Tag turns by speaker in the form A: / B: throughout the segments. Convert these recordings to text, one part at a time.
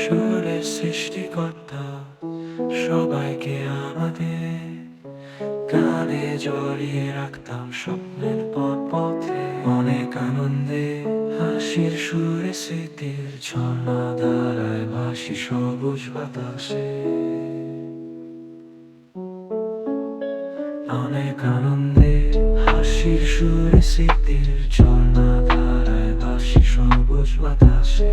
A: সুরে সৃষ্টিকর্তা, সবাইকে আমাদের কানে জড়িয়ে রাখতাম স্বপ্নের পথ পথে। অনেক আনন্দে, হাসির সুরে স্মৃতির ঝর্ণা ধারায় ভাসি সবুজ বাতাসে। অনেক আনন্দে, হাসির সুরে স্মৃতির ঝর্ণা ধারায় ভাসি সবুজ বাতাসে।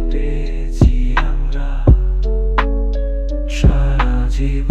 A: she